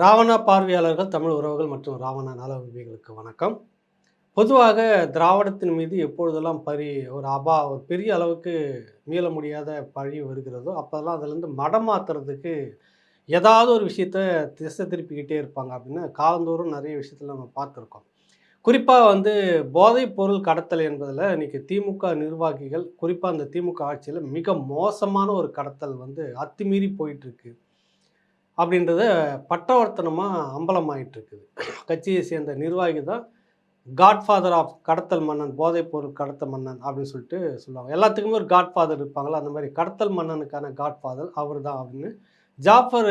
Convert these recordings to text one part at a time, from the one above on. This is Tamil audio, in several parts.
ராவணா பார்வையாளர்கள் தமிழ் உறவுகள் மற்றும் ராவணா நல உரிமைகளுக்கு வணக்கம். பொதுவாக திராவிடத்தின் மீது எப்பொழுதெல்லாம் பரி ஒரு அபா ஒரு பெரிய அளவுக்கு மீள முடியாத பழி வருகிறதோ அப்போதெல்லாம் அதுலேருந்து மடம் மாற்றுறதுக்கு ஏதாவது ஒரு விஷயத்த திசை திருப்பிக்கிட்டே இருப்பாங்க அப்படின்னு காலந்தோறும் நிறைய விஷயத்தில் நம்ம பார்த்துருக்கோம். குறிப்பாக வந்து போதைப் பொருள் கடத்தல் என்பதில் இன்றைக்கி திமுக நிர்வாகிகள் குறிப்பாக அந்த திமுக ஆட்சியில் மிக மோசமான ஒரு கடத்தல் வந்து அத்துமீறி போயிட்டுருக்கு அப்படின்றத பட்டவர்த்தனமாக அம்பலமாயிட்டு இருக்குது கட்சியை சேர்ந்த நிர்வாகி தான் காட்ஃபாதர் ஆஃப் கடத்தல் மன்னன் போதைப் பொருள் கடத்தல் மன்னன் அப்படின்னு சொல்லிட்டு சொல்லுவாங்க. எல்லாத்துக்குமே ஒரு காட்ஃபாதர் இருப்பாங்களா அந்த மாதிரி கடத்தல் மன்னனுக்கான காட்ஃபாதர் அவர் தான் அப்படின்னு ஜாஃபர்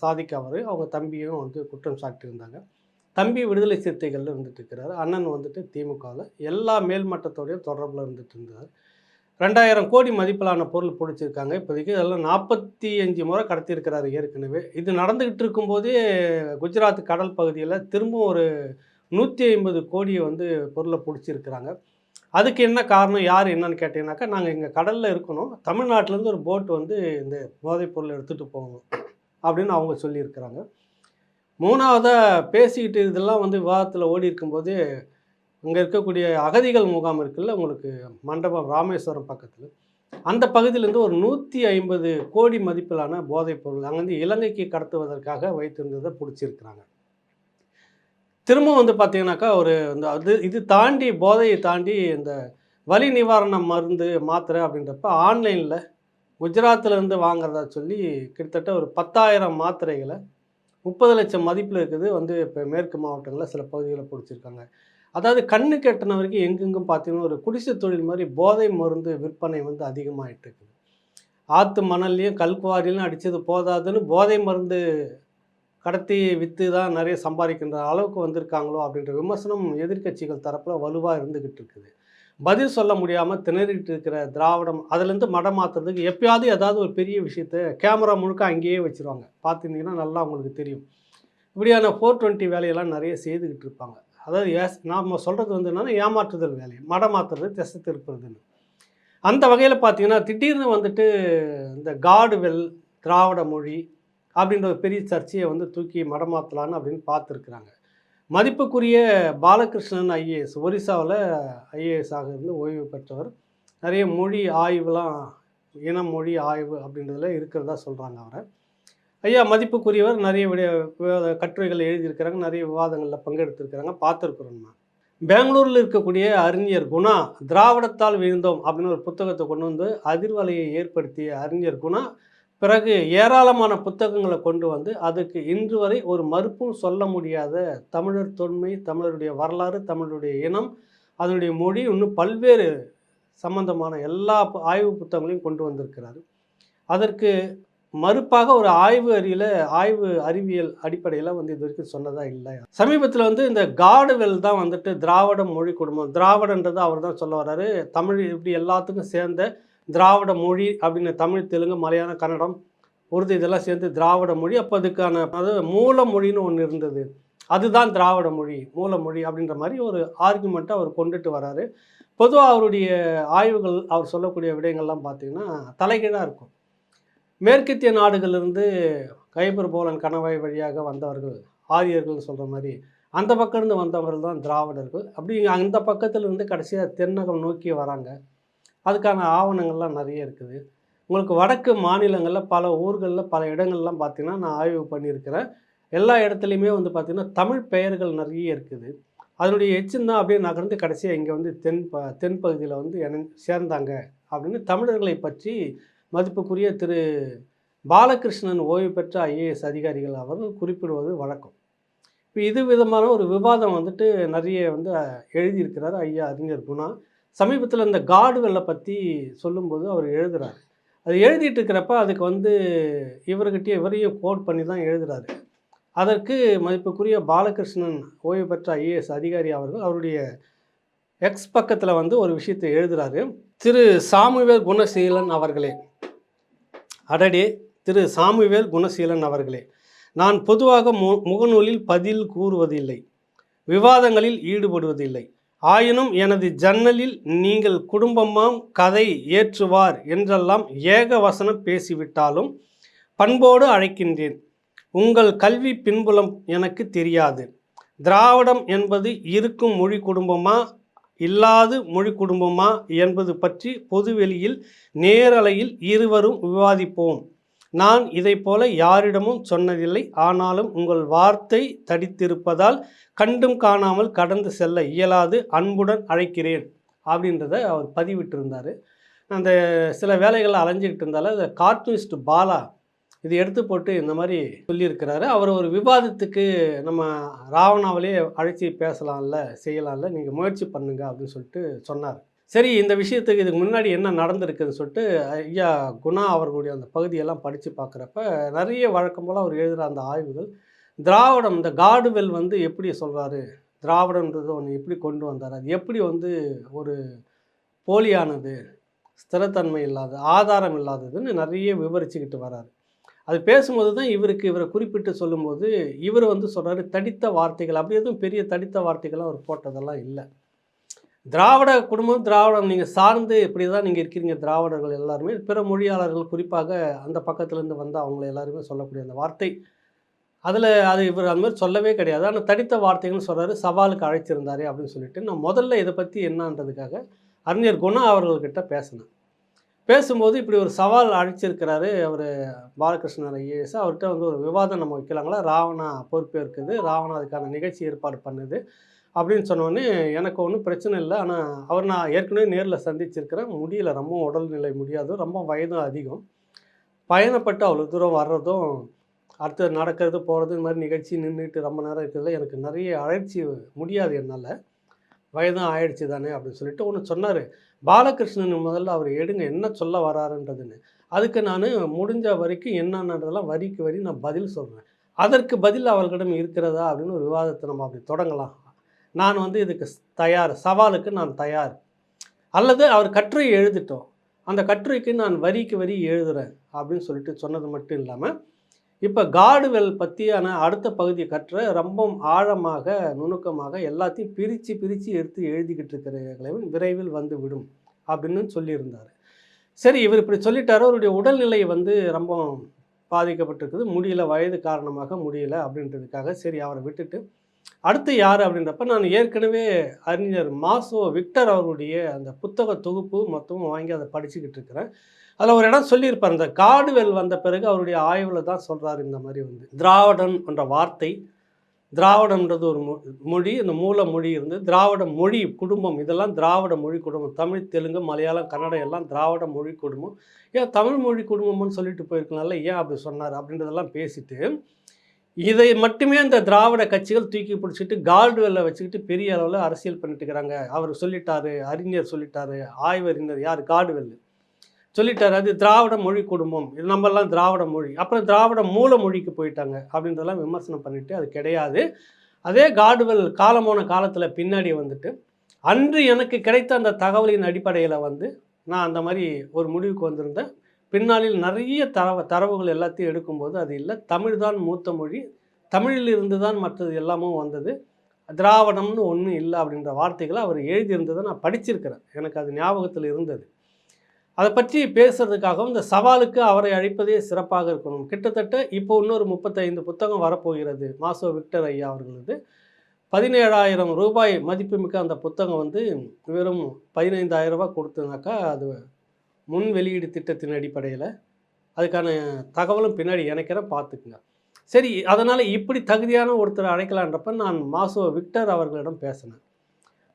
சாதிக் அவர் அவங்க தம்பியும் வந்து குற்றம் சாட்டியிருந்தாங்க. தம்பி விடுதலை சிறுத்தைகளில் இருந்துட்டு இருக்கிறாரு. அண்ணன் வந்துட்டு திமுகவில் எல்லா மேல்மட்டத்தோடையும் தொடர்பில் இருந்துட்டு இருந்தார். ரெண்டாயிரம் கோடி மதிப்பிலான பொருள் பிடிச்சிருக்காங்க. இப்போதைக்கு இதெல்லாம் நாற்பத்தி அஞ்சு முறை கடத்தியிருக்கிறாரு ஏற்கனவே. இது நடந்துக்கிட்டு இருக்கும்போதே குஜராத் கடல் பகுதியில் திரும்பவும் ஒரு நூற்றி ஐம்பது கோடியை வந்து பொருளை பிடிச்சிருக்கிறாங்க. அதுக்கு என்ன காரணம் யார் என்னன்னு கேட்டீங்கன்னாக்கா நாங்கள் இங்கே கடலில் இருக்கணும். தமிழ்நாட்டிலேருந்து ஒரு போட் வந்து இந்த போதைப் பொருளை எடுத்துகிட்டு போகணும் அப்படின்னு அவங்க சொல்லியிருக்கிறாங்க. மூணாவதாக பேசிக்கிட்டு இதெல்லாம் வந்து விவாதத்தில் ஓடி இருக்கும்போது அங்கே இருக்கக்கூடிய அகதிகள் முகாம் இருக்குல்ல உங்களுக்கு மண்டபம் ராமேஸ்வரம் பக்கத்தில். அந்த பகுதியிலேருந்து ஒரு நூற்றி ஐம்பது கோடி மதிப்பிலான போதைப் பொருள் அங்கேருந்து இலங்கைக்கு கடத்துவதற்காக வைத்திருந்ததை பிடிச்சிருக்கிறாங்க. திரும்ப வந்து பார்த்தீங்கன்னாக்கா ஒரு இந்த அது இது தாண்டி போதையை தாண்டி இந்த வலி நிவாரண மருந்து மாத்திரை அப்படின்றப்ப ஆன்லைனில் குஜராத்திலேருந்து வாங்குறதா சொல்லி கிட்டத்தட்ட ஒரு பத்தாயிரம் மாத்திரைகளை முப்பது லட்சம் மதிப்பில் இருக்குது வந்து இப்போ மேற்கு மாவட்டங்களில் சில பகுதிகளில் பிடிச்சிருக்காங்க. அதாவது கண்ணு கெட்டின வரைக்கும் எங்கெங்கும் பார்த்தீங்கன்னா ஒரு குடிசை தொழில் மாதிரி போதை மருந்து விற்பனை வந்து அதிகமாகிட்டு இருக்குது. ஆற்று மணல்லையும் கல்குவாரிலையும் அடித்தது போதாதுன்னு போதை மருந்து கடத்தி விற்று தான் நிறைய சம்பாதிக்கின்ற அளவுக்கு வந்திருக்காங்களோ அப்படின்ற விமர்சனம் எதிர்க்கட்சிகள் தரப்பில் வலுவாக இருந்துக்கிட்டு இருக்குது. பதில் சொல்ல முடியாமல் திணறிட்டு இருக்கிற திராவிடம் அதுலேருந்து மடம் மாற்றுறதுக்கு எப்பயாவது ஏதாவது ஒரு பெரிய விஷயத்த கேமரா முழுக்க அங்கேயே வச்சுருவாங்க. பார்த்துருந்தீங்கன்னா நல்லா உங்களுக்கு தெரியும். இப்படியான ஃபோர் டுவெண்ட்டி வேலையெல்லாம் நிறைய செய்துக்கிட்டு இருப்பாங்க. அதாவது ஏஸ் நாம் சொல்கிறது வந்து என்னென்னா ஏமாற்றுதல் வேலை மடமாற்றுறது திசை திருப்புறதுன்னு. அந்த வகையில் பார்த்தீங்கன்னா திடீர்னு வந்துட்டு இந்த காடுவெல் திராவிட மொழி அப்படின்ற ஒரு பெரிய சர்ச்சையை வந்து தூக்கி மடமாற்றலான்னு அப்படின்னு பார்த்துருக்குறாங்க மதிப்புக்குரிய பாலகிருஷ்ணன் ஐஏஎஸ் ஒரிசாவில் ஐஏஎஸ் ஆக இருந்து ஓய்வு பெற்றவர். நிறைய மொழி ஆய்வுலாம் இன மொழி ஆய்வு அப்படின்றதுல இருக்கிறதா சொல்கிறாங்க அவரை. ஐயா மதிப்புக்குரியவர் நிறைய விட விவாத கட்டுரைகள் எழுதியிருக்கிறாங்க நிறைய விவாதங்களில் பங்கெடுத்திருக்கிறாங்க பார்த்துருக்குறோம் பெங்களூரில் இருக்கக்கூடிய அறிஞர் குணா திராவிடத்தால் விழுந்தோம் அப்படின்னு ஒரு புத்தகத்தை கொண்டு வந்து அதிர்வலையை ஏற்படுத்திய அறிஞர் குணா பிறகு ஏராளமான புத்தகங்களை கொண்டு வந்து அதுக்கு இன்று வரை ஒரு மறுப்பும் சொல்ல முடியாத தமிழர் தொன்மை தமிழருடைய வரலாறு தமிழருடைய இனம் அதனுடைய மொழி இன்னும் பல்வேறு சம்பந்தமான எல்லா ஆய்வு புத்தகங்களையும் கொண்டு வந்திருக்கிறார். அதற்கு மறுப்பாக ஒரு ஆய்வு அறியில ஆய்வு அறிவியல் அடிப்படையில் வந்து இது வரைக்கும் சொன்னதா இல்லை சமீபத்தில் வந்து இந்த காடுவெல் தான் வந்துட்டு திராவிட மொழி குடும்பம். திராவிடன்றது அவர் தான் சொல்ல வர்றாரு. தமிழ் இப்படி எல்லாத்துக்கும் சேர்ந்த திராவிட மொழி அப்படின்னு தமிழ் தெலுங்கு மலையாளம் கன்னடம் உருது இதெல்லாம் சேர்ந்து திராவிட மொழி. அப்போ அதுக்கான அது மூல மொழின்னு ஒன்று இருந்தது. அதுதான் திராவிட மொழி மூல மொழி அப்படின்ற மாதிரி ஒரு ஆர்குமெண்ட்டை அவர் கொண்டுட்டு வராரு பொதுவாக அவருடைய ஆய்வுகள் அவர் சொல்லக்கூடிய விடயங்கள்லாம் பார்த்தீங்கன்னா தலைகீழாக இருக்கும். மேற்கத்திய நாடுகளிலிருந்து கைபர் போலன் கணவாய் வழியாக வந்தவர்கள் ஆரியர்கள் சொல்கிற மாதிரி அந்த பக்கம் இருந்து வந்தவர்கள் தான் திராவிடர்கள். அப்படி அந்த பக்கத்துல இருந்து கடைசியாக தென்னகம் நோக்கி வராங்க. அதுக்கான ஆவணங்கள்லாம் நிறைய இருக்குது. உங்களுக்கு வடக்கு மாநிலங்களில் பல ஊர்களில் பல இடங்கள்லாம் பார்த்திங்கன்னா நான் ஆய்வு பண்ணியிருக்கிறேன். எல்லா இடத்துலையுமே வந்து பார்த்திங்கன்னா தமிழ் பெயர்கள் நிறைய இருக்குது. அதனுடைய எச்சந்தான் அப்படியே நகர்ந்து கடைசியாக இங்கே வந்து தென் ப தென்பகுதியில் வந்து என சேர்ந்தாங்க அப்படின்னு தமிழர்களை பற்றி மதிப்புக்குரிய திரு பாலகிருஷ்ணன் ஓய்வு பெற்ற ஐஏஎஸ் அதிகாரிகள் அவர்கள் குறிப்பிடுவது வழக்கம். இப்போ இது விதமான ஒரு விவாதம் வந்துட்டு நிறைய வந்து எழுதியிருக்கிறார் ஐயா அறிஞர் குணா. சமீபத்தில் இந்த காடுவெல்லை பற்றி சொல்லும்போது அவர் எழுதுகிறார் அது எழுதிட்டு இருக்கிறப்ப அதுக்கு வந்து இவர்கிட்டயே இவரையும் கோட் பண்ணி தான் எழுதுகிறாரு அதற்கு மதிப்புக்குரிய பாலகிருஷ்ணன் ஓய்வு பெற்ற ஐஏஎஸ் அதிகாரி அவர்கள் அவருடைய எக்ஸ் பக்கத்தில் வந்து ஒரு விஷயத்தை எழுதுகிறாரு திரு சாமுவேல் குணசீலன் அவர்களே அடடே திரு சாமுவேல் குணசீலன் அவர்களே நான் பொதுவாக மு முகநூலில் பதில் கூறுவதில்லை. விவாதங்களில் ஈடுபடுவதில்லை. ஆயினும் எனது ஜன்னலில் நீங்கள் குடும்பமாம் கதை ஏற்றுவார் என்றெல்லாம் ஏக வசனம் பேசிவிட்டாலும் பண்போடு அழைக்கின்றேன். உங்கள் கல்வி பின்புலம் எனக்கு தெரியாது. திராவிடம் என்பது இருக்கும் மொழி குடும்பமா? இல்லாது மொழி குடும்பமா என்பது பற்றி பொதுவெளியில் நேரலையில் இருவரும் விவாதிப்போம். நான் இதை போல யாரிடமும் சொன்னதில்லை. ஆனாலும் உங்கள் வார்த்தை தடித்திருப்பதால் கண்டும் காணாமல் கடந்து செல்ல இயலாது. அன்புடன் அழைக்கிறேன் அப்படின்றத அவர் பதிவிட்டிருந்தார். அந்த சில வேலைகள் அலைஞ்சிக்கிட்டு இருந்தால அந்த கார்ட்டூனிஸ்ட் பாலா இது எடுத்து போட்டு இந்த மாதிரி சொல்லியிருக்கிறாரு. அவர் ஒரு விவாதத்துக்கு நம்ம ராவணாவிலே அழைச்சி பேசலாம்ல செய்யலாம்ல நீங்கள் முயற்சி பண்ணுங்க அப்படின்னு சொல்லிட்டு சொன்னார். சரி இந்த விஷயத்துக்கு இதுக்கு முன்னாடி என்ன நடந்திருக்குன்னு சொல்லிட்டு ஐயா குணா அவர்களுடைய அந்த பகுதியெல்லாம் படித்து பார்க்குறப்ப நிறைய வழக்கம் போல் அவர் எழுதுகிற அந்த ஆய்வுகள் திராவிடம் இந்த காடுவெல் வந்து எப்படி சொல்கிறாரு திராவிடன்றது ஒன்று எப்படி கொண்டு வந்தார் அது எப்படி வந்து ஒரு போலியானது ஸ்திரத்தன்மை இல்லாத ஆதாரம் இல்லாததுன்னு நிறைய விவரிச்சுக்கிட்டு வராரு. அது பேசும்போது தான் இவருக்கு இவரை குறிப்பிட்டு சொல்லும்போது இவர் வந்து சொல்கிறாரு தடித்த வார்த்தைகள். அப்படி எதுவும் பெரிய தடித்த வார்த்தைகள்லாம் அவர் போட்டதெல்லாம் இல்லை. திராவிட குடும்பம் திராவிடம் நீங்கள் சார்ந்து இப்படி தான் நீங்கள் இருக்கிறீங்க திராவிடர்கள் எல்லாருமே. பிற மொழியாளர்கள் குறிப்பாக அந்த பக்கத்துலேருந்து வந்து அவங்கள எல்லாருமே சொல்லக்கூடிய அந்த வார்த்தை. அதில் அது இவர் அந்த மாதிரி சொல்லவே கிடையாது. ஆனால் தடித்த வார்த்தைகள்னு சொல்கிறாரு சவாலுக்கு அழைச்சிருந்தாரு அப்படின்னு சொல்லிட்டு. நான் முதல்ல இதை பற்றி என்னன்றதுக்காக அறிஞர் குணா அவர்கள்கிட்ட பேசினேன். பேசும்போது இப்படி ஒரு சவால் அழைச்சிருக்கிறாரு அவர் பாலகிருஷ்ணன் ஐஏஎஸ். அவர்கிட்ட வந்து ஒரு விவாதம் நம்ம வைக்கலாங்களா? ராவணா பொறுப்பேற்குது ராவணா அதுக்கான நிகழ்ச்சி ஏற்பாடு பண்ணுது அப்படின்னு சொன்னோடனே எனக்கு ஒன்றும் பிரச்சனை இல்லை. ஆனால் அவர் நான் ஏற்கனவே நேரில் சந்திச்சிருக்கிறேன். முடியல. ரொம்ப உடல்நிலை முடியாது. ரொம்ப வயதும் அதிகம். பயணப்பட்டு அவ்வளோ தூரம் வர்றதும் அடுத்து நடக்கிறது போகிறது இந்த மாதிரி நிகழ்ச்சி நின்றுட்டு ரொம்ப நேரம் இருக்கிறதுல எனக்கு நிறைய அழைச்சி முடியாது என்னால். வயதும் ஆயிடுச்சு தானே அப்படின்னு சொல்லிட்டு ஒன்று சொன்னார். பாலகிருஷ்ணன் முதல்ல அவர் எடுங்க என்ன சொல்ல வராருன்றதுன்னு. அதுக்கு நான் முடிஞ்ச வரைக்கும் என்னன்றதெல்லாம் வரிக்கு வரி நான் பதில் சொல்கிறேன் அதற்கு பதில் அவர்களிடம் இருக்கிறதா அப்படின்னு ஒரு விவாதத்தை நம்ம அப்படி தொடங்கலாம். நான் வந்து இதுக்கு தயார் சவாலுக்கு நான் தயார். அல்லது அவர் கட்டுரை எழுதிட்டோம். அந்த கட்டுரைக்கு நான் வரிக்கு வரி எழுதுகிறேன் அப்படின்னு சொல்லிட்டு சொன்னது மட்டும் இல்லாமல் இப்போ காடுவெல் பற்றியான அடுத்த பகுதியை கற்ற ரொம்ப ஆழமாக நுணுக்கமாக எல்லாத்தையும் பிரித்து பிரித்து எடுத்து எழுதிக்கிட்டு இருக்கிற விரைவில் வந்து விடும் அப்படின்னு சொல்லியிருந்தார். சரி இவர் இப்படி சொல்லிட்டாரு. அவருடைய உடல்நிலை வந்து ரொம்ப பாதிக்கப்பட்டிருக்குது. முடியல வயது காரணமாக முடியல அப்படின்றதுக்காக சரி அவரை விட்டுட்டு அடுத்து யார் அப்படின்றப்ப நான் ஏற்கனவே அறிஞர் மாசோ விக்டர் அவருடைய அந்த புத்தக தொகுப்பு மொத்தமும் வாங்கி அதை படிச்சுக்கிட்டு இருக்கிறேன். அதில் ஒரு இடம் சொல்லியிருப்பார்? இந்த காடுவெல் வந்த பிறகு அவருடைய ஆய்வில் தான் சொல்கிறார் இந்த மாதிரி வந்து. திராவிடன் என்ற வார்த்தை திராவிடன்றது ஒரு மொழி அந்த மூல மொழி இருந்து திராவிட மொழி குடும்பம் இதெல்லாம் திராவிட மொழி குடும்பம். தமிழ் தெலுங்கு மலையாளம் கன்னடம் எல்லாம் திராவிட மொழி குடும்பம். ஏன் தமிழ் மொழி குடும்பம்னு சொல்லிட்டு போயிருக்கனால ஏன் அப்படி சொன்னார்? அப்படின்றதெல்லாம் பேசிட்டு இதை மட்டுமே அந்த திராவிட கட்சிகள் தூக்கி பிடிச்சிட்டு கால்டுவெல்ல வச்சுக்கிட்டு பெரிய அளவில் அரசியல் பண்ணிட்டு இருக்கிறாங்க. அவர் சொல்லிட்டாரு அறிஞர் சொல்லிட்டாரு ஆய்வறிஞர் யார்? கால்டுவெல் சொல்லிட்டாரு அது திராவிட மொழி குடும்பம். இது நம்மெல்லாம் திராவிட மொழி. அப்புறம் திராவிட மூல மொழிக்கு போயிட்டாங்க அப்படின்றதெல்லாம் விமர்சனம் பண்ணிட்டு அது கிடையாது. அதே காடுவெல் காலமான காலத்தில் பின்னாடி வந்துட்டு அன்று எனக்கு கிடைத்த அந்த தகவலின் அடிப்படையில் வந்து நான் அந்த மாதிரி ஒரு முடிவுக்கு வந்திருந்தேன். பின்னாளில் நிறைய தரவு தரவுகள் எல்லாத்தையும் எடுக்கும்போது அது இல்லை. தமிழ் தான் மூத்த மொழி. தமிழிலிருந்து தான் மற்றது எல்லாமும் வந்தது. திராவிடம்னு ஒன்றும் இல்லை அப்படின்ற வார்த்தைகளை அவர் எழுதியிருந்ததை நான் படிச்சிருக்கிறேன். எனக்கு அது ஞாபகத்தில் இருந்தது. அதை பற்றி பேசுறதுக்காகவும் இந்த சவாலுக்கு அவரை அழைப்பதே சிறப்பாக இருக்கணும். கிட்டத்தட்ட இப்போ இன்னொரு முப்பத்தைந்து புத்தகம் வரப்போகிறது. மாசோ விக்டர் ஐயா அவர்களது. பதினேழாயிரம் ரூபாய் மதிப்புமிக்க அந்த புத்தகம் வந்து வெறும் பதினைந்தாயிரம் ரூபாய் கொடுத்தனாக்கா அது முன் வெளியீடு திட்டத்தின் அடிப்படையில் அதுக்கான தகவலும் பின்னாடி இணைக்கிறேன் பார்த்துக்குங்க. சரி அதனால் இப்படி தகுதியான ஒருத்தர் அழைக்கலான்றப்ப நான் மாசோ விக்டர் அவர்களிடம் பேசினேன்.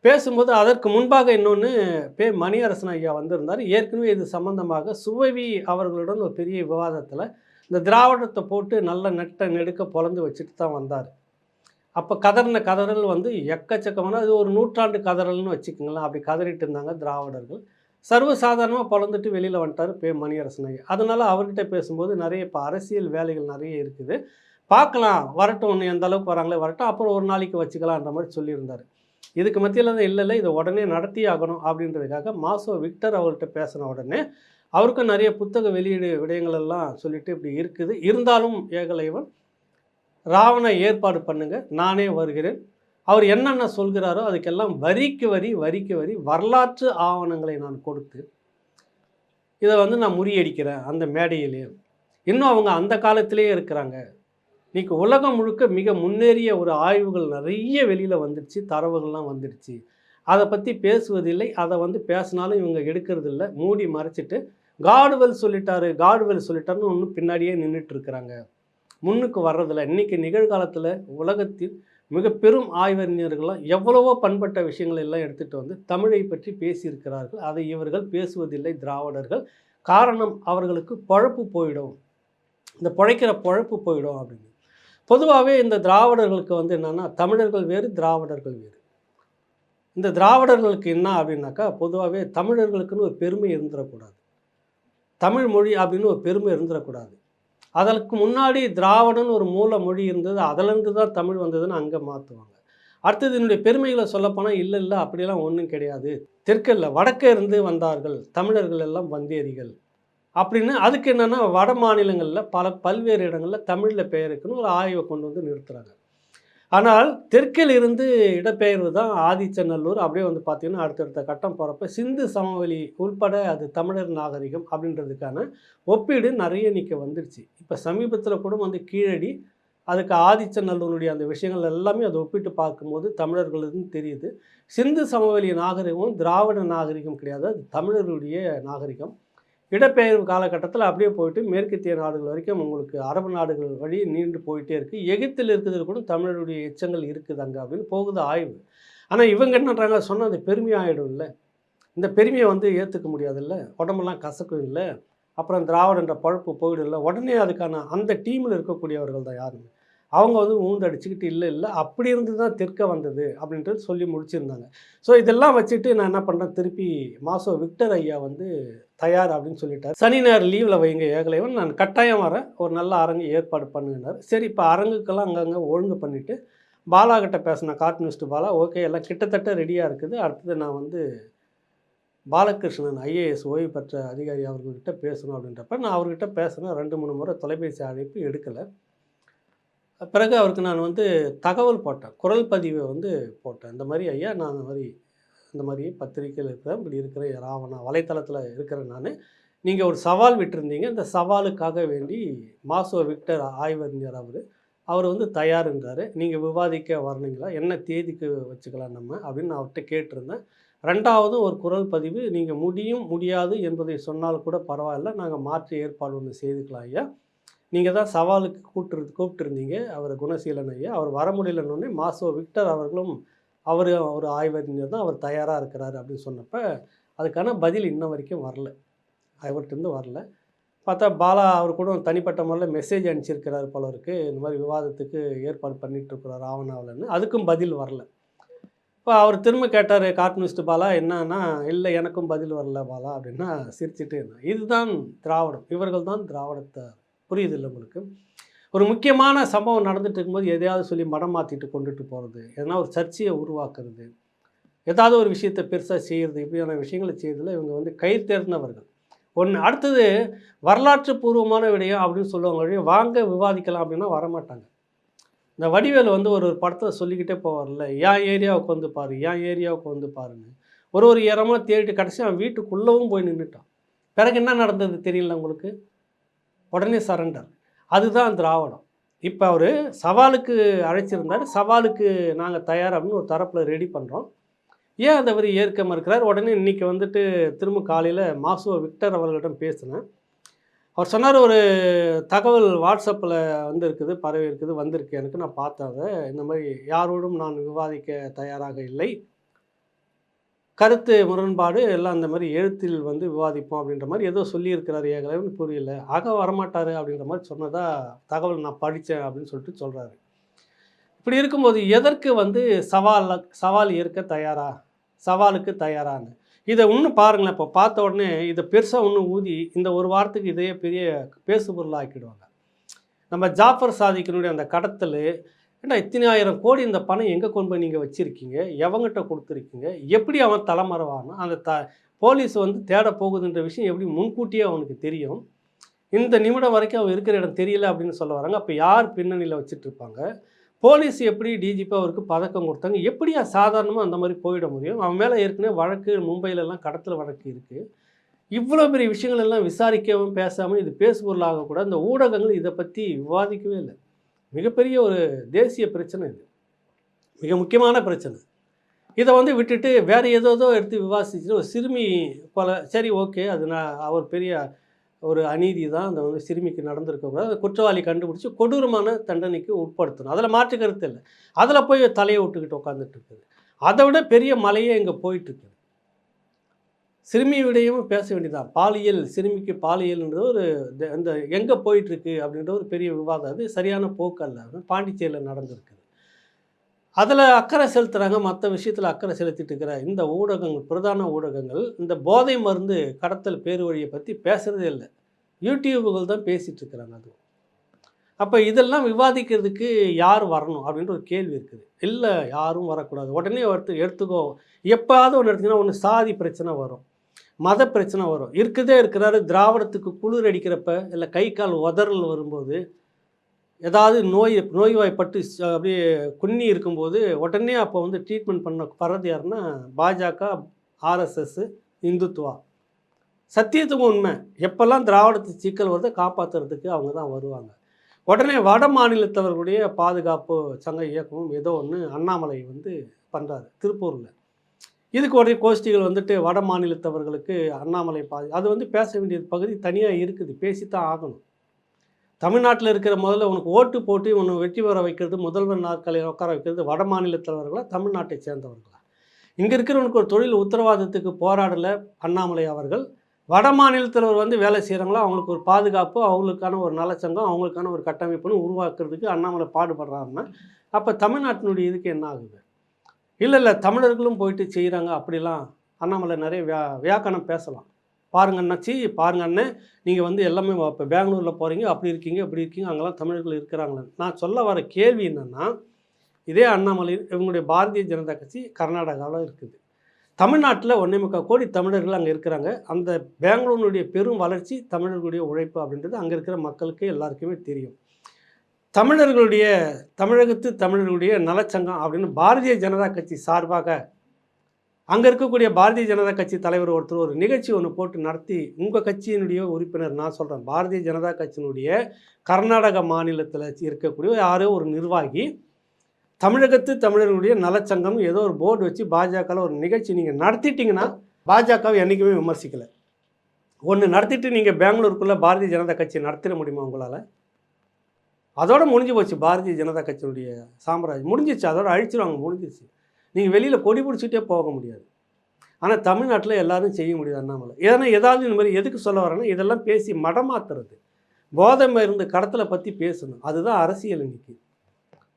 பேசும்போது அதற்கு முன்பாக இன்னொன்று பே மணியரசன் ஐயா வந்திருந்தார். ஏற்கனவே இது சம்பந்தமாக சுவவி அவர்களுடன் ஒரு பெரிய விவாதத்தில் இந்த திராவிடத்தை போட்டு நல்ல நெட்டை நெடுக்க பொழந்து வச்சுட்டு தான் வந்தார். அப்போ கதறின கதறல் வந்து எக்கச்சக்கமான அது ஒரு நூற்றாண்டு கதறல்னு வச்சுக்கோங்களேன். அப்படி கதறிட்டு இருந்தாங்க திராவிடர்கள். சர்வசாதாரணமாக பிறந்துட்டு வெளியில் வந்துட்டார் பே மணியரசன் அதனால் அவர்கிட்ட பேசும்போது நிறைய இப்போ அரசியல் வேலைகள் நிறைய இருக்குது. பார்க்கலாம் வரட்டும் ஒன்று எந்த அளவுக்கு வராங்களே வரட்டும் அப்புறம் ஒரு நாளைக்கு வச்சுக்கலான்ற மாதிரி சொல்லியிருந்தார். இதுக்கு மத்தியில் தான் இல்லை இல்லை இதை உடனே நடத்தி ஆகணும் அப்படின்றதுக்காக மாசோ விக்டர் அவர்கிட்ட பேசின உடனே அவருக்கும் நிறைய புத்தக வெளியீடு விடயங்கள் எல்லாம் சொல்லிட்டு இப்படி இருக்குது. இருந்தாலும் ஏகலைவன் ராவண ஏற்பாடு பண்ணுங்கள் நானே வருகிறேன். அவர் என்னென்ன சொல்கிறாரோ அதுக்கெல்லாம் வரிக்கு வரி வரிக்கு வரி வரலாற்று ஆவணங்களை நான் கொடுத்து இதை வந்து நான் முறியடிக்கிறேன் அந்த மேடையிலேயே இன்னும் அவங்க அந்த காலத்திலே இருக்கிறாங்க. இன்னைக்கு உலகம் முழுக்க மிக முன்னேறிய ஒரு ஆய்வுகள் நிறைய வெளியில் வந்துடுச்சு தரவுகள்லாம் வந்துடுச்சு. அதை பற்றி பேசுவதில்லை அதை வந்து பேசினாலும் இவங்க எடுக்கிறது இல்லை மூடி மறைச்சிட்டு காடுவெல் சொல்லிட்டாரு காடுவெல் சொல்லிட்டாருன்னு ஒன்றும் பின்னாடியே நின்றுட்டு இருக்கிறாங்க. முன்னுக்கு வர்றதில்ல. இன்றைக்கி நிகழ்காலத்தில் உலகத்தில் மிக பெரும் ஆய்வறிஞர்கள்லாம் எவ்வளவோ பண்பட்ட விஷயங்கள் எல்லாம் எடுத்துகிட்டு வந்து தமிழை பற்றி பேசியிருக்கிறார்கள். அதை இவர்கள் பேசுவதில்லை திராவிடர்கள். காரணம் அவர்களுக்கு பழப்பு போயிடும். இந்த பிழைக்கிற பழப்பு போயிடும் அப்படின்னு. பொதுவாகவே இந்த திராவிடர்களுக்கு வந்து என்னென்னா தமிழர்கள் வேறு திராவிடர்கள் வேறு. இந்த திராவிடர்களுக்கு என்ன அப்படின்னாக்கா பொதுவாகவே தமிழர்களுக்குன்னு ஒரு பெருமை இருந்துடக்கூடாது தமிழ் மொழி அப்படின்னு ஒரு பெருமை இருந்துடக்கூடாது அதற்கு முன்னாடி திராவிடன் ஒரு மூல மொழி இருந்தது அதிலிருந்து தான் தமிழ் வந்ததுன்னு அங்கே மாற்றுவாங்க அடுத்தது என்னுடைய பெருமைகளை சொல்லப்போனால் இல்லை இல்லை அப்படியெல்லாம் ஒன்றும் கிடையாது. தெற்கில் வடக்கே இருந்து வந்தார்கள் தமிழர்கள் எல்லாம் வந்தேரிகள் அப்படின்னு. அதுக்கு என்னென்னா வட மாநிலங்களில் பல பல்வேறு இடங்களில் தமிழில் பெயருக்குன்னு ஒரு ஆய்வை கொண்டு வந்து நிறுத்துகிறாங்க ஆனால் தெற்கில் இருந்து இடப்பெயர்வு தான் ஆதிச்சநல்லூர். அப்படியே வந்து பார்த்திங்கன்னா அடுத்தடுத்த கட்டம் போகிறப்ப சிந்து சமவெளி உள்பட அது தமிழர் நாகரிகம் அப்படின்றதுக்கான ஒப்பீடு நிறைய நிற்க வந்துருச்சு. இப்போ சமீபத்தில் கூட வந்து கீழடி அதுக்கு ஆதிச்சநல்லூருடைய அந்த விஷயங்கள் எல்லாமே அதை ஒப்பிட்டு பார்க்கும்போது தமிழர்களுக்கு தெரியுது. சிந்து சமவெளி நாகரிகமும் திராவிட நாகரிகம் கிடையாது அது தமிழர்களுடைய நாகரிகம். இடப்பெயர்வு காலகட்டத்தில் அப்படியே போயிட்டு மேற்கத்திய நாடுகள் வரைக்கும் உங்களுக்கு அரபு நாடுகள் வழி நீண்டு போயிட்டே இருக்குது எகிப்தில் இருக்கிறது கூட தமிழருடைய எச்சங்கள் இருக்குது அங்கே அப்படின்னு போகுது ஆய்வு. ஆனால் இவங்க என்னன்றாங்க சொன்னால் அது பெருமையாகிடும் இல்லை. இந்த பெருமையை வந்து ஏற்றுக்க முடியாதுல்ல. உடம்பெல்லாம் கசக்கும் இல்லை. அப்புறம் திராவிடன்ற பழப்பு போயிடும் இல்லை. உடனே அதுக்கான அந்த டீமில் இருக்கக்கூடியவர்கள் தான் யாருங்க அவங்க வந்து ஊந்தடிச்சுக்கிட்டு இல்லை இல்லை அப்படி இருந்து தான் தெற்க வந்தது அப்படின்றது சொல்லி முடிச்சிருந்தாங்க. ஸோ இதெல்லாம் வச்சுட்டு நான் என்ன பண்ணுறேன் திருப்பி மாசோ விக்டர் ஐயா வந்து தயார் அப்படின்னு சொல்லிட்டார். சனி நேர் லீவில் வைங்க ஏகலைவன். நான் கட்டாயம் வரேன் ஒரு நல்ல அரங்கு ஏற்பாடு பண்ணுனார். சரி இப்போ அரங்குக்கெல்லாம் அங்கங்கே ஒழுங்கு பண்ணிவிட்டு பாலா கிட்ட பேசினேன் கார்ட்டூனிஸ்ட் பாலா ஓகே எல்லாம் கிட்டத்தட்ட ரெடியாக இருக்குது. அடுத்தது நான் வந்து பாலகிருஷ்ணன் ஐஏஎஸ் ஓய்வு பெற்ற அதிகாரி அவர்கிட்ட பேசணும் அப்படின்றப்ப நான் அவர்கிட்ட பேசினேன். ரெண்டு மூணு முறை தொலைபேசி அழைப்பு எடுக்கலை. பிறகு அவருக்கு நான் வந்து தகவல் போட்டேன். குரல் பதிவை வந்து போட்டேன். இந்த மாதிரி ஐயா நான் அந்த மாதிரி இந்த மாதிரி பத்திரிக்கையில் இருக்கிறேன் இப்படி இருக்கிற ராவணா வலைத்தளத்தில் இருக்கிறேன் நான். நீங்கள் ஒரு சவால் விட்டுருந்தீங்க. இந்த சவாலுக்காக வேண்டி மாசோ விக்டர் ஆய்வறிஞர் அவர் அவர் வந்து தயாருன்றார். நீங்கள் விவாதிக்க வரணுங்களா? என்ன தேதிக்கு வச்சுக்கலாம் நம்ம? அப்படின்னு நான் அவர்கிட்ட கேட்டிருந்தேன். ரெண்டாவது ஒரு குரல் பதிவு நீங்கள் முடியும் முடியாது என்பதை சொன்னால் கூட பரவாயில்ல. நாங்கள் மாற்று ஏற்பாடு ஒன்று செய்துக்கலாம் ஐயா. நீங்கள் தான் சவாலுக்கு கூப்பிட்டு கூப்பிட்டுருந்தீங்க. அவர் குணசீலன் ஐயா. அவர் வர முடியலன்னொடனே மாசோ விக்டர் அவர்களும் அவர் ஒரு ஆய்வறிஞர் தான் அவர் தயாராக இருக்கிறாரு அப்படின்னு சொன்னப்போ அதுக்கான பதில் இன்ன வரைக்கும் வரல. அவர்கிட்டருந்து வரல. பார்த்தா பாலா அவர் கூட தனிப்பட்ட முறையில் மெசேஜ் அனுப்பிச்சிருக்கிறார் போலருக்கு இந்த மாதிரி விவாதத்துக்கு ஏற்பாடு பண்ணிகிட்ருக்கிறார் ஆவணாவலன்னு. அதுக்கும் பதில் வரல. இப்போ அவர் திரும்ப கேட்டார் கார்ட்டூனிஸ்ட் பாலா என்னன்னா இல்லை எனக்கும் பதில் வரல பாலா அப்படின்னா சிரிச்சுட்டு இதுதான் திராவிடம். இவர்கள் தான் திராவிடத்தை புரியுது இல்லை உங்களுக்கு? ஒரு முக்கியமான சம்பவம் நடந்துட்டு இருக்கும்போது எதையாவது சொல்லி மடம் மாற்றிட்டு கொண்டுட்டு போகிறது எதனா ஒரு சர்ச்சையை உருவாக்குறது. ஏதாவது ஒரு விஷயத்தை பெருசாக செய்கிறது இப்படியான விஷயங்களை செய்கிறதுல இவங்க வந்து கை தேர்ந்தவர்கள். ஒன்று அடுத்தது வரலாற்று பூர்வமான விடயம் அப்படின்னு சொல்லுவாங்க வாங்க விவாதிக்கலாம் அப்படின்னா வரமாட்டாங்க. இந்த வடிவேல் வந்து ஒரு ஒரு படத்தை சொல்லிக்கிட்டே போவார்ல ஏன் ஏரியாவுக்கு வந்து பாரு ஏன் ஏரியாவுக்கு வந்து பாருன்னு. ஒரு ஒரு இடமா தேடிட்டு கடைசி அவன் வீட்டுக்குள்ளவும் போய் நின்றுட்டான் பிறகு என்ன நடந்தது தெரியல உங்களுக்கு? உடனே சரண்டர் அதுதான் திராவிடம். இப்போ அவர் சவாலுக்கு அழைச்சிருந்தார். சவாலுக்கு நாங்கள் தயார் அப்படின்னு ஒரு தரப்பில் ரெடி பண்ணுறோம் ஏன் அந்த அவர் ஏற்க மறுக்கிறார்? உடனே இன்றைக்கி வந்துட்டு திரும்ப காலையில் மாசுவ விக்டர் அவர்களிடம் பேசினேன். அவர் சொன்னார் ஒரு தகவல் வாட்ஸ்அப்பில் வந்து இருக்குது பரவி இருக்குது வந்திருக்கு. எனக்கு நான் பார்த்தேன் அதை இந்த மாதிரி யாரோடும் நான் விவாதிக்க தயாராக இல்லை. கருத்து முரண்பாடு எல்லாம் அந்த மாதிரி எழுத்தில் வந்து விவாதிப்போம் அப்படின்ற மாதிரி ஏதோ சொல்லியிருக்கிறார் ஏகலைவன் புரியல. ஆக வரமாட்டார் அப்படின்ற மாதிரி சொன்னதாக தகவல் நான் படித்தேன் அப்படின்னு சொல்லிட்டு சொல்கிறாரு இப்படி இருக்கும்போது எதற்கு வந்து சவால் சவால் ஏற்க தயாரா? சவாலுக்கு தயாரான்னு. இதை இன்னும் பாருங்களேன். இப்போ பார்த்த உடனே இதை பெருசாக ஒன்று ஊதி இந்த ஒரு வாரத்துக்கு இதையே பெரிய பேசுபொருளாக்கிடுவாங்க நம்ம ஜாஃபர் சாதிக்கினுடைய அந்த கடத்தல் ஏண்டா இத்தனை ஆயிரம் கோடி இந்த பணம் எங்கே கொண்டு போய் நீங்கள் வச்சுருக்கீங்க? எவங்கிட்ட கொடுத்துருக்கீங்க? எப்படி அவன் தலைமறைவானா? அந்த த போலீஸ் வந்து தேட போகுதுன்ற விஷயம் எப்படி முன்கூட்டியே அவனுக்கு தெரியும். இந்த நிமிடம் வரைக்கும் அவன் இருக்கிற இடம் தெரியல அப்படின்னு சொல்ல வராங்க. அப்போ யார் பின்னணியில் வச்சுட்டு இருப்பாங்க போலீஸ் எப்படி டிஜிபி அவருக்கு பதக்கம் கொடுத்தாங்க? எப்படியா சாதாரணமாக அந்த மாதிரி போயிட முடியும்? அவன் மேலே ஏற்கனவே வழக்கு மும்பையிலலாம் கடத்தல் வழக்கு இருக்குது இவ்வளோ பெரிய விஷயங்கள் எல்லாம் விசாரிக்கவும் பேசாமல் இது பேசுபொருளாகக்கூட அந்த ஊடகங்கள் இதை பற்றி விவாதிக்கவே இல்லை. மிகப்பெரிய ஒரு தேசிய பிரச்சனை இது. மிக முக்கியமான பிரச்சனை. இதை வந்து விட்டுட்டு வேறு ஏதோ எடுத்து விவாசிச்சுட்டு ஒரு சிறுமி பல சரி ஓகே அது நான் அவர் பெரிய ஒரு அநீதி தான் அந்த வந்து சிறுமிக்கு நடந்திருக்கக்கூடாது அந்த குற்றவாளி கண்டுபிடிச்சி கொடூரமான தண்டனைக்கு உட்படுத்தணும். அதில் மாற்று கருத்து இல்லை. அதில் போய் தலையை விட்டுக்கிட்டு உட்காந்துட்டு இருக்குது. அதை விட பெரிய மலையே இங்கே போயிட்டுருக்குது சிறுமி பேச வேண்டியதான் பாலியல் சிறுமிக்கு பாலியல்ன்றது ஒரு இந்த- இந்த எங்கே போயிட்டுருக்கு அப்படின்ற ஒரு பெரிய விவாதம். அது சரியான போக்கல்ல பாண்டிச்சேரியில் நடந்திருக்குது. அதில் அக்கறை செலுத்துகிறாங்க மற்ற விஷயத்தில் அக்கறை செலுத்திட்டு இருக்கிற இந்த ஊடகங்கள் பிரதான ஊடகங்கள் இந்த போதை மருந்து கடத்தல் பேரு வழியை பற்றி பேசுகிறதே இல்லை. யூடியூபுகள் தான் பேசிகிட்டு இருக்கிறாங்க அது அப்போ இதெல்லாம் விவாதிக்கிறதுக்கு யார் வரணும் அப்படின்ற ஒரு கேள்வி இருக்குது. இல்லை யாரும் வரக்கூடாது. உடனே எடுத்து எடுத்துக்கோ. எப்போயாவது ஒன்று எடுத்தீங்கன்னா ஒன்று சாதி பிரச்சனை வரும். மத பிரச்சனை வரும். இருக்குதே இருக்கிறாரு திராவிடத்துக்கு குளிர் அடிக்கிறப்ப இல்லை கை கால் உதறல் வரும்போது ஏதாவது நோய் நோய்வாய்ப்பட்டு அப்படியே குன்னி இருக்கும்போது உடனே அப்போ வந்து ட்ரீட்மெண்ட் பண்ண பரது யாருன்னா பாஜக ஆர்எஸ்எஸ் இந்துத்துவா. சத்தியத்துக்கு உண்மை. எப்பெல்லாம் திராவிடத்து சிக்கல் வருதோ காப்பாற்றுறதுக்கு அவங்க தான் வருவாங்க. உடனே வட மாநிலத்தவர்களுடைய பாதுகாப்பு சங்க இயக்கமும் ஏதோ ஒன்று அண்ணாமலை வந்து பண்ணுறாரு திருப்பூரில். இதுக்கு ஒரே கோஷ்டிகள் வந்துட்டு வட மாநிலத்தவர்களுக்கு அண்ணாமலை பாதி அது வந்து பேச வேண்டிய பகுதி தனியாக இருக்குது பேசித்தான் ஆகணும். தமிழ்நாட்டில் இருக்கிற முதல்ல உனக்கு ஓட்டு போட்டு உன்னை வெற்றி பெற வைக்கிறது முதல்வர் நாற்காலியில் உட்கார வைக்கிறது வட மாநிலத்தவர்களா தமிழ்நாட்டை சேர்ந்தவர்களா? இங்கே இருக்கிறவனுக்கு ஒரு தொழில் உத்தரவாதத்துக்கு போராடலை அண்ணாமலை அவர்கள். வட மாநிலத்தவர் வந்து வேலை செய்கிறாங்களோ அவங்களுக்கு ஒரு பாதுகாப்பு அவங்களுக்கான ஒரு நலச்சங்கம் அவங்களுக்கான ஒரு கட்டமைப்புன்னு உருவாக்குறதுக்கு அண்ணாமலை பாடுபடுறாருன்னா அப்போ தமிழ்நாட்டினுடைய இதுக்கு என்ன ஆகுது? இல்லை இல்லை தமிழர்களும் போயிட்டு செய்கிறாங்க அப்படிலாம் அண்ணாமலை நிறைய வியா வியாக்கணம் பேசலாம். பாருங்க அண்ணாச்சி பாருங்க அண்ணன் நீங்கள் வந்து எல்லாமே இப்போ பெங்களூரில் போகிறீங்க அப்படி இருக்கீங்க இப்படி இருக்கீங்க அங்கெல்லாம் தமிழர்கள் இருக்கிறாங்களே. நான் சொல்ல வர கேள்வி என்னென்னா இதே அண்ணாமலை இவங்களுடைய பாரதிய ஜனதா கட்சி கர்நாடகாவில் இருக்குது. தமிழ்நாட்டில் ஒன்றே முக்கால் கோடி தமிழர்கள் அங்கே இருக்கிறாங்க. அந்த பெங்களூருடைய பெரும் வளர்ச்சி தமிழர்களுடைய உழைப்பு அப்படின்றது அங்கே இருக்கிற மக்களுக்கு எல்லாருக்குமே தெரியும். தமிழர்களுடைய தமிழகத்து தமிழர்களுடைய நலச்சங்கம் அப்படின்னு பாரதிய ஜனதா கட்சி சார்பாக அங்கே இருக்கக்கூடிய பாரதிய ஜனதா கட்சி தலைவர் ஒருத்தர் ஒரு நிகழ்ச்சி ஒன்று போட்டு நடத்தி உங்கள் கட்சியினுடைய உறுப்பினர் நான் சொல்கிறேன் பாரதிய ஜனதா கட்சியினுடைய கர்நாடக மாநிலத்தில் இருக்கக்கூடிய யாரோ ஒரு நிர்வாகி தமிழகத்து தமிழர்களுடைய நலச்சங்கம் ஏதோ ஒரு போர்டு வச்சு பாஜகவில் ஒரு நிகழ்ச்சி நீங்கள் நடத்திட்டிங்கன்னா பாஜகவை என்றைக்குமே விமர்சிக்கலை. ஒன்று நடத்திட்டு நீங்கள் பெங்களூருக்குள்ளே பாரதிய ஜனதா கட்சி நடத்திட முடியுமா உங்களால்? அதோட முடிஞ்சு போச்சு. பாரதிய ஜனதா கட்சியினுடைய சாம்ராஜ்யம். முடிஞ்சிச்சு அதோட அழிச்சிருவாங்க முடிஞ்சிச்சு நீங்கள் வெளியில் கொடி பிடிச்சிட்டே போக முடியாது. ஆனால் தமிழ்நாட்டில் எல்லாரும் செய்ய முடியாது அண்ணாமலை. ஏன்னா ஏதாவது இந்த மாதிரி எதுக்கு சொல்ல வரேன்னா இதெல்லாம் பேசி மடமாத்துறது. போதை மருந்து கடத்தலை பற்றி பேசணும். அதுதான் அரசியல் இன்னைக்கு.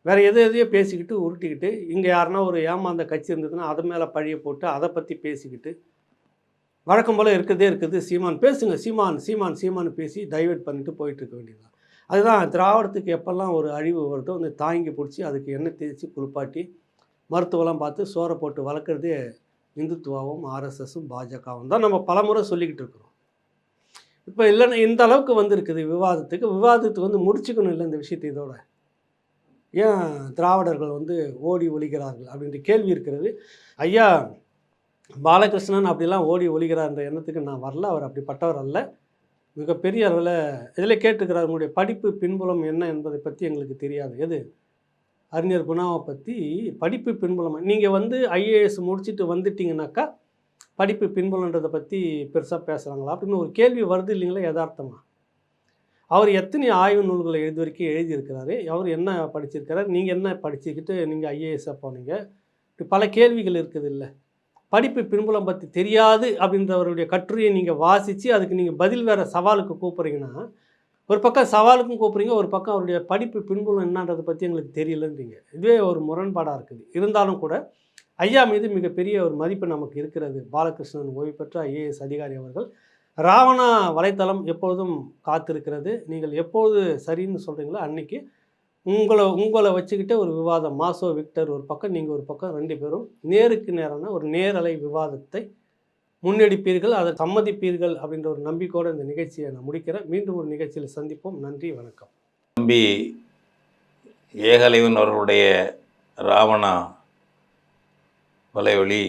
வேறு எதை எதையோ பேசிக்கிட்டு உருட்டிக்கிட்டு இங்கே யாருன்னா ஒரு ஏமாந்த கட்சி இருந்ததுன்னா அது மேலே பழிய போட்டு அதை பற்றி பேசிக்கிட்டு வழக்கம் போல் இருக்கிறதே இருக்குது. சீமான் பேசுங்க. சீமான் சீமான் சீமான் பேசி டைவெர்ட் பண்ணிட்டு போயிட்டு இருக்க வேண்டியதுதான். அதுதான் திராவிடத்துக்கு எப்பெல்லாம் ஒரு அழிவு வருதோ அந்த தாங்கி பிடிச்சி அதுக்கு எண்ணெய் தேய்ச்சி குளிப்பாட்டி மருத்துவம்லாம் பார்த்து சோறை போட்டு வளர்க்குறதே இந்துத்துவாவும் ஆர்எஸ்எஸும் பாஜகவும் தான் நம்ம பலமுறை சொல்லிக்கிட்டு இருக்கிறோம். இப்போ இல்லைன்னா இந்த அளவுக்கு வந்திருக்குது விவாதத்துக்கு. விவாதத்துக்கு வந்து முடிச்சுக்கணும் இல்லை இந்த விஷயத்தை இதோட? ஏன் திராவிடர்கள் வந்து ஓடி ஒழிக்கிறார்கள் அப்படின்ற கேள்வி இருக்கிறது. ஐயா பாலகிருஷ்ணன் அப்படிலாம் ஓடி ஒழிக்கிறார்ன்ற எண்ணத்துக்கு நான் வரல. அவர் அப்படிப்பட்டவர் அல்ல. மிகப்பெரிய அளவில் இதில் கேட்டுக்கிறார் உங்களுடைய படிப்பு பின்புலம் என்ன என்பதை பற்றி எங்களுக்கு தெரியாது. எது? அறிஞர் குணாவை பற்றி படிப்பு பின்புலம். நீங்கள் வந்து ஐஏஎஸ் முடிச்சுட்டு வந்துட்டிங்கனாக்கா படிப்பு பின்புலன்றதை பற்றி பெருசாக பேசுகிறாங்களா அப்படின்னு ஒரு கேள்வி வருது இல்லைங்களா யதார்த்தமாக அவர் எத்தனை ஆய்வு நூல்களை எழுதி வரைக்கும் எழுதியிருக்கிறாரு? அவர் என்ன படிச்சிருக்கிறார்? நீங்கள் என்ன படிச்சுக்கிட்டு நீங்கள் ஐஏஎஸ்ஸாக போனீங்க? இப்படி பல கேள்விகள் இருக்குது இல்லை. படிப்பு பின்புலம் பற்றி தெரியாது அப்படின்றவருடைய கட்டுரையை நீங்கள் வாசித்து அதுக்கு நீங்கள் பதில் வேறு சவாலுக்கு கூப்பிட்றீங்கன்னா ஒரு பக்கம் சவாலுக்கும் கூப்பிட்றீங்க ஒரு பக்கம் அவருடைய படிப்பு பின்புலம் என்னன்றதை பற்றி எங்களுக்கு தெரியலன்றீங்க. இதுவே ஒரு முரண்பாடாக இருக்குது. இருந்தாலும் கூட ஐயா மீது மிகப்பெரிய ஒரு மதிப்பு நமக்கு இருக்கிறது. பாலகிருஷ்ணன் ஓய்வு பெற்ற ஐஏஎஸ் அதிகாரி அவர்கள். ராவணா வலைத்தளம் எப்பொழுதும் காத்திருக்கிறது. நீங்கள் எப்போது சரின்னு சொல்கிறீங்களோ அன்னைக்கு உங்களை உங்களை வச்சுக்கிட்டே ஒரு விவாதம். மாசோ விக்டர் ஒரு பக்கம் நீங்கள் ஒரு பக்கம் ரெண்டு பேரும் நேருக்கு நேரான ஒரு நேரலை விவாதத்தை முன்னெடுப்பீர்கள் அதை சம்மதிப்பீர்கள் அப்படின்ற ஒரு நம்பிக்கையோடு இந்த நிகழ்ச்சியை நான் முடிக்கிறேன். மீண்டும் ஒரு நிகழ்ச்சியில் சந்திப்போம். நன்றி வணக்கம். தம்பி ஏகலைவன் அவர்களுடைய ராவணா வலைவழி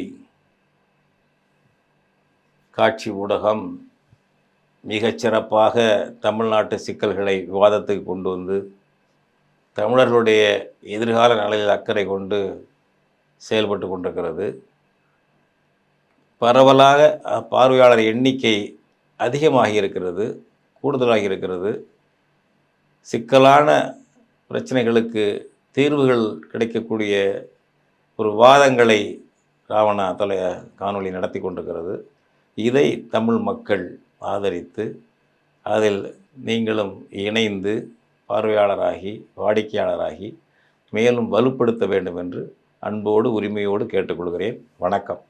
காட்சி ஊடகம் மிகச்சிறப்பாக தமிழ்நாட்டு சிக்கல்களை விவாதத்துக்கு கொண்டு வந்து தமிழர்களுடைய எதிர்கால நலனில் அக்கறை கொண்டு செயல்பட்டு கொண்டிருக்கிறது. பரவலாக பார்வையாளர் எண்ணிக்கை அதிகமாகி இருக்கிறது கூடுதலாகி இருக்கிறது. சிக்கலான பிரச்சனைகளுக்கு தீர்வுகள் கிடைக்கக்கூடிய ஒரு வாதங்களை ராவணா தொலை காணொளி நடத்தி கொண்டிருக்கிறது. இதை தமிழ் மக்கள் ஆதரித்து அதில் நீங்களும் இணைந்து பார்வையாளராகி வாடிக்கையாளராகி மேலும் வலுப்படுத்த வேண்டும் என்று அன்போடு உரிமையோடு கேட்டுக்கொள்கிறேன். வணக்கம்.